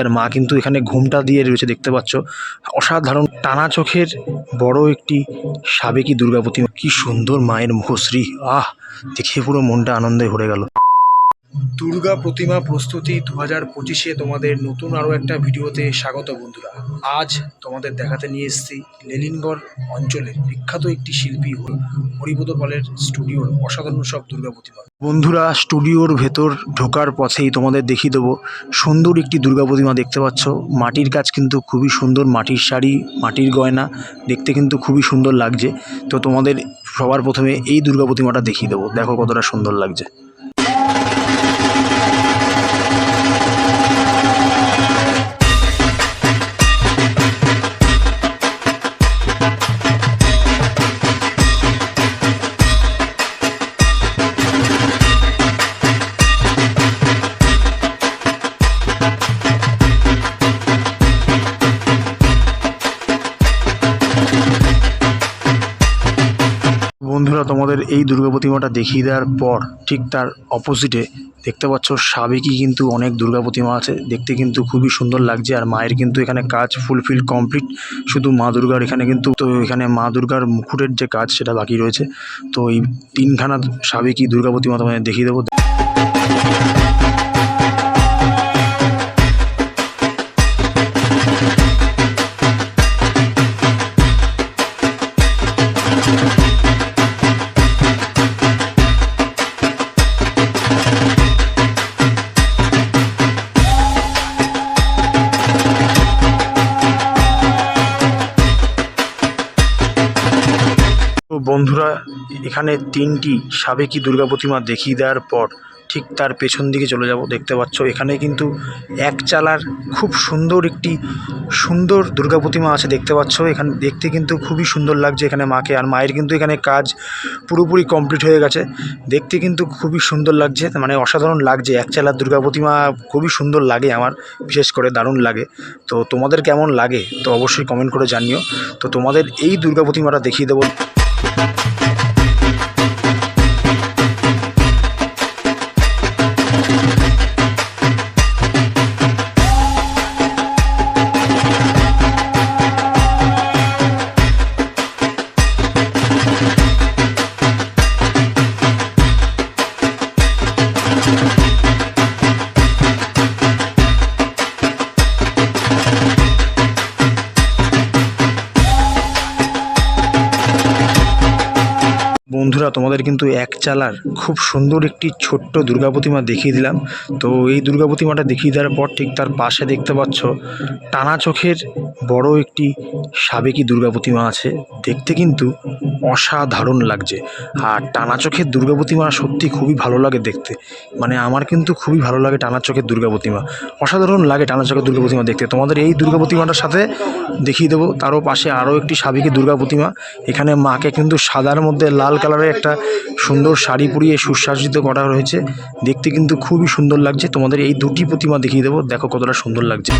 আর মা কিন্তু এখানে ঘুমটা দিয়ে রয়েছে, দেখতে পাচ্ছ। অসাধারণ। টানা চোখের বড় একটি সাবেকি দুর্গা প্রতিমা কি সুন্দর মায়ের মুখশ্রী। আহ, দেখে পুরো মনটা আনন্দে ভরে গেল। দুর্গা প্রতিমা প্রস্তুতি দু হাজার পঁচিশে তোমাদের নতুন আরও একটা ভিডিওতে স্বাগত বন্ধুরা। আজ তোমাদের দেখাতে নিয়ে এসেছি লেলিনগড় অঞ্চলের বিখ্যাত একটি শিল্পী হল- হরিপদ পালের স্টুডিওর অসাধারণ সব দুর্গা প্রতিমা। বন্ধুরা, স্টুডিওর ভেতর ঢোকার পথেই তোমাদের দেখিয়ে দেবো সুন্দর একটি দুর্গা প্রতিমা দেখতে পাচ্ছ। মাটির কাজ কিন্তু খুবই সুন্দর, মাটির শাড়ি, মাটির গয়না, দেখতে কিন্তু খুবই সুন্দর লাগছে। তো তোমাদের সবার প্রথমে এই দুর্গা প্রতিমাটা দেখিয়ে দেবো। দেখো কতটা সুন্দর লাগছে। তোমাদের এই দুর্গা প্রতিমাটা দেখিয়ে দেওয়ার পর ঠিক তার অপোজিটে দেখতে পাচ্ছ সাবেকি কিন্তু অনেক দুর্গা প্রতিমা আছে। দেখতে কিন্তু খুবই সুন্দর লাগছে আর মায়ের কিন্তু এখানে কাজ ফুলফিল কমপ্লিট শুধু মা দুর্গার এখানে কিন্তু তো এখানে মা দুর্গার মুকুটের যে কাজ সেটা বাকি রয়েছে। তো এই তিনখানা সাবেকি দুর্গা প্রতিমা তোমাদের দেখিয়ে দেবো। বন্ধুরা, এখানে তিনটি সাবেকি দুর্গা প্রতিমা দেখিয়ে দেওয়ার পর ঠিক তার পেছন দিকে চলে যাব, দেখতে পাচ্ছ। এখানে কিন্তু এক চালার খুব সুন্দর একটি সুন্দর দুর্গা প্রতিমা আছে, দেখতে পাচ্ছ। এখানে, দেখতে কিন্তু খুবই সুন্দর লাগছে এখানে মাকে। আর মায়ের কিন্তু এখানে কাজ পুরোপুরি কমপ্লিট হয়ে গেছে। দেখতে কিন্তু খুবই সুন্দর লাগছে মানে অসাধারণ লাগছে। এক চালার দুর্গা প্রতিমা খুবই সুন্দর লাগে আমার, বিশেষ করে দারুণ লাগে। তো তোমাদের কেমন লাগে, তো অবশ্যই কমেন্ট করে জানিও। তো তোমাদের এই দুর্গা প্রতিমাটা দেখিয়ে দেবো। Thank you. বন্ধুরা, তোমাদের কিন্তু এক চালার খুব সুন্দর একটি ছোট্ট দুর্গা প্রতিমা দেখিয়ে দিলাম। তো এই দুর্গা প্রতিমাটা দেখিয়ে দেওয়ার পর ঠিক তার পাশে দেখতে পাচ্ছ, টানা চোখের বড় একটি সাবেকি দুর্গা প্রতিমা আছে। দেখতে কিন্তু অসাধারণ লাগছে। আর টানা চোখের দুর্গা প্রতিমা সত্যি খুবই ভালো লাগে দেখতে। মানে আমার কিন্তু খুবই ভালো লাগে টানা চোখের দুর্গা প্রতিমা। অসাধারণ লাগে টানা চোখের দুর্গা প্রতিমা দেখতে। তোমাদের এই দুর্গা প্রতিমাটার সাথে দেখিয়ে দেবো, তারও পাশে আরও একটি সাবেকি দুর্গা প্রতিমা। এখানে মাকে কিন্তু সাদার মধ্যে লাল কালারের একটা সুন্দর শাড়ি পরিয়ে সুসজ্জিত করা রয়েছে। দেখতে কিন্তু খুবই সুন্দর লাগছে। তোমাদের এই দুটি প্রতিমা দেখিয়ে দেবো। দেখো কতটা সুন্দর লাগছে।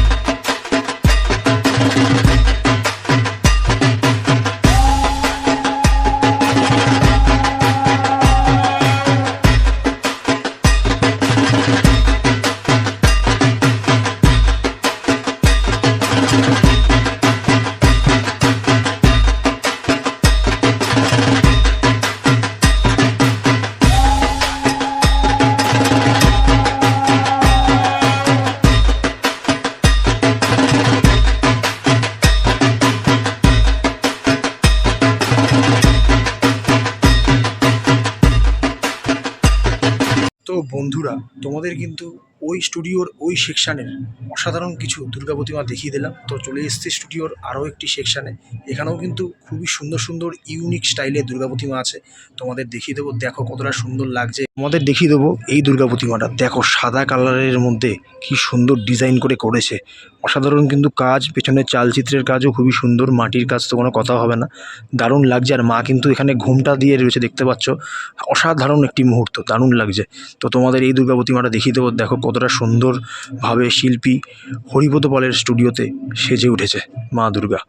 তো বন্ধুরা, তোমাদের কিন্তু ওই স্টুডিওর ওই সেকশানের অসাধারণ কিছু দুর্গা প্রতিমা দেখিয়ে দিলাম। তো চলে এসছে স্টুডিওর আরও একটি সেকশানে। এখানেও কিন্তু খুবই সুন্দর সুন্দর ইউনিক স্টাইলের দুর্গা প্রতিমা আছে। তোমাদের দেখিয়ে দেবো, দেখো কতটা সুন্দর লাগছে। তোমাদের দেখিয়ে দেবো এই দুর্গা প্রতিমাটা। দেখো সাদা কালারের মধ্যে কি সুন্দর ডিজাইন করে করেছে। অসাধারণ কিন্তু কাজ পেছনে চালচিত্রের কাজও খুবই সুন্দর, মাটির কাজ তো কোনো কথা হবে না। দারুণ লাগছে, আর মা কিন্তু এখানে ঘুমটা দিয়ে রয়েছে, দেখতে পাচ্ছ। অসাধারণ একটি মুহূর্ত, দারুণ লাগছে। তো তোমাদের এই দুর্গা প্রতিমাটা দেখিয়ে দেবো, দেখো কতটা সুন্দরভাবে শিল্পী হরিপদ পালের স্টুডিওতে সেজে উঠেছে মা দুর্গা।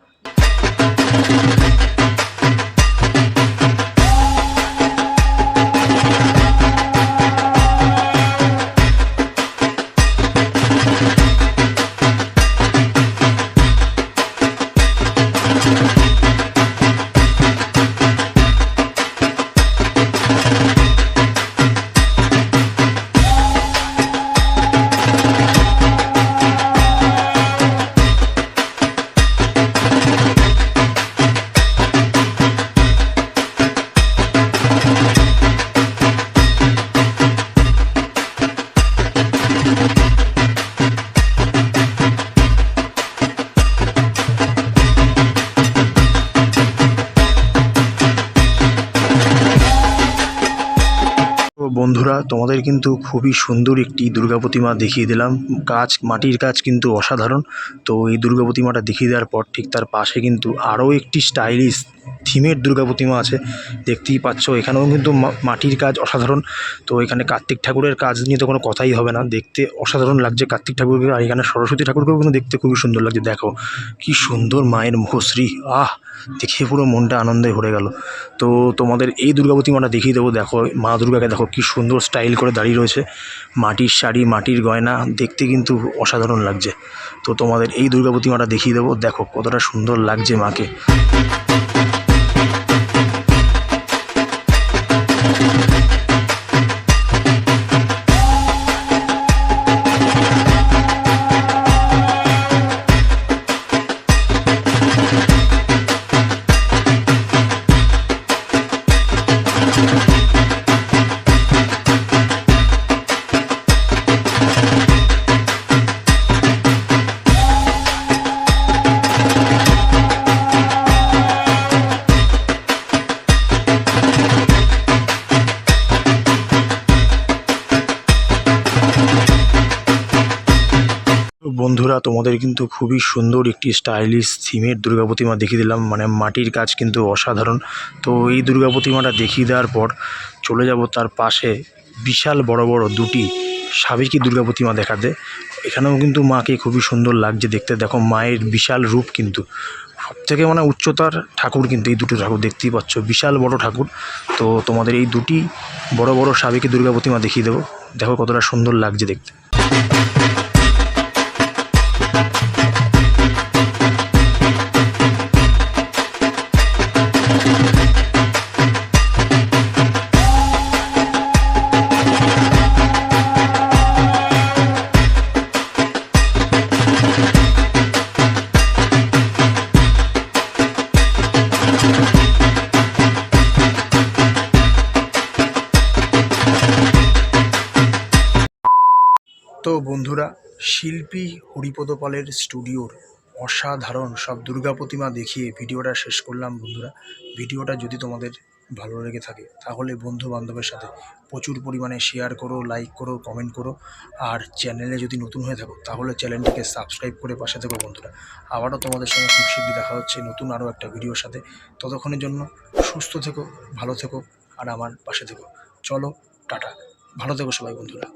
তোমাদের কিন্তু খুবই সুন্দর একটি দুর্গা প্রতিমা দেখিয়ে দিলাম। কাজ মাটির কাজ কিন্তু অসাধারণ। তো এই দুর্গা প্রতিমাটা দেখিয়ে দেওয়ার পর ঠিক তার পাশে কিন্তু আরও একটি স্টাইলিশ থিমের দুর্গা প্রতিমা আছে। দেখতেই পাচ্ছ, এখানেও কিন্তু মাটির কাজ অসাধারণ। তো এখানে কার্তিক ঠাকুরের কাজ নিয়ে তো কোনো কথাই হবে না। দেখতে অসাধারণ লাগছে কার্তিক ঠাকুরকে, আর এখানে সরস্বতী ঠাকুরকেও কিন্তু দেখতে খুবই সুন্দর লাগছে। দেখো, কি সুন্দর মায়ের মুখশ্রী। আহ, দেখে পুরো মনটা আনন্দে ভরে গেল। তো তোমাদের এই দুর্গা প্রতিমাটা দেখিয়ে দেবো। দেখো, মা দুর্গাকে দেখো কি সুন্দর স্টাইল করে দাঁড়িয়ে রয়েছে। মাটির শাড়ি, মাটির গয়না, দেখতে কিন্তু অসাধারণ লাগছে। তো তোমাদের এই দুর্গা প্রতিমাটা দেখিয়ে দেবো। দেখো কতটা সুন্দর লাগছে মাকে। বন্ধুরা, তোমাদের কিন্তু খুবই সুন্দর একটি স্টাইলিশ থিমের দুর্গা প্রতিমা দেখিয়ে দিলাম। মানে মাটির কাজ কিন্তু অসাধারণ। তো এই দুর্গা প্রতিমাটা দেখিয়ে দেওয়ার পর চলে যাব তার পাশে বিশাল বড় বড় দুটি সাবেকি দুর্গা প্রতিমা দেখাতে। এখানেও কিন্তু মাকে খুবই সুন্দর লাগছে দেখতে। দেখো, মায়ের বিশাল রূপ কিন্তু। সব থেকে মানে উচ্চতার ঠাকুর কিন্তু এই দুটো ঠাকুর দেখতেই পাচ্ছ। বিশাল বড় ঠাকুর। তো তোমাদের এই দুটি বড় বড় সাবেকি দুর্গা প্রতিমা দেখিয়ে দেবো। দেখো কতটা সুন্দর লাগছে দেখতে। তো বন্ধুরা, শিল্পী হরিপদ পালের স্টুডিওর অসাধারণ সব দুর্গা প্রতিমা দেখিয়ে ভিডিওটা শেষ করলাম বন্ধুরা। ভিডিওটা যদি তোমাদের ভালো লেগে থাকে, তাহলে বন্ধু বান্ধবের সাথে প্রচুর পরিমাণে শেয়ার করো লাইক করো কমেন্ট করো। আর চ্যানেলে যদি নতুন হয়ে থাকো, তাহলে চ্যানেলটিকে সাবস্ক্রাইব করে পাশে থেকো বন্ধুরা। আবারও তোমাদের সঙ্গে খুব শীঘ্রই দেখা হচ্ছে নতুন আরও একটা ভিডিওর সাথে। ততক্ষণের জন্য সুস্থ থেকো, ভালো থেকো, আর আমার পাশে থেকো। চলো, টাটা। ভালো থেকো সবাই বন্ধুরা।